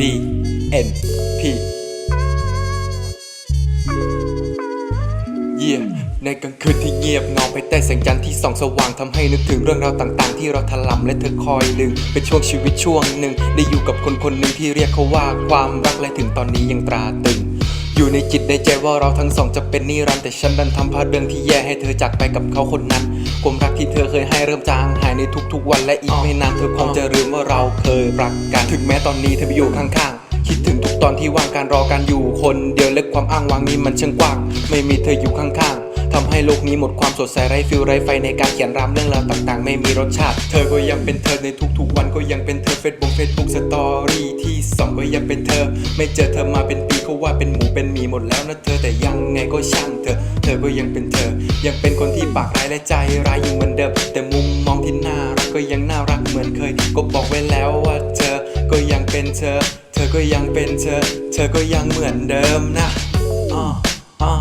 D N P เยี่ยในกลางคืนที่เงียบเงาไปใต้แสงจันทร์ที่ส่องสว่างทำให้นึกถึงเรื่องราวต่างๆ ที่เราถลำและเธอคอยดึง เป็นช่วงชีวิตช่วงหนึ่ง ได้อยู่กับคนคนหนึ่งที่เรียกเขาว่าความรักและถึงตอนนี้ยังตราตึง อยู่ในจิตในใจว่าเราทั้งสองจะเป็นนิรันดร์แต่ฉันดันทำพลาดเรื่องที่แย่ให้เธอจากไปกับเขาคนนั้น ความรักที่เธอเคยให้เริ่มจางหายในทุกๆ วันและอีกไม่นานเธอคงจะลืมว่าเราเคยรักกันถึงแม้ตอนนี้เธอไปอยู่ข้างๆคิดถึงทุกตอนที่ว่างการรอการอยู่คนเดียวเล็กความอ้างว้างนี้มันช่างกว้าง ไม่มีเธออยู่ข้างๆ ทำให้โลกนี้หมดความสดใสไร้ฟิลไร้ไฟในการเขียนรำเรื่องราวต่างๆ ไม่มีรสชาติ เธอก็ยังเป็นเธอในทุกๆวันก็ยังเป็นเธอเฟซบุ๊กเฟซบุ๊กสตอรี่ที่สองก็ยังเป็นเธอ ไม่เจอเธอมาเป็นปีเขาว่าเป็นหมูเป็นหมีหมดแล้วนะเธอแต่ยังไงก็ช่างเธอ เธอก็ยังเป็นเธอ ยังเป็นคนที่ปากร้ายและใจร้ายอยู่เหมือนเดิมแต่มุมมองที่น่ารักก็ยังน่ารักเหมือนเคย ก็บอกไว้แล้วว่าเธอก็ยังเป็นเธอ เธอก็ยังเป็นเธอ เธอก็ยังเหมือนเดิมนะอ่าอ่า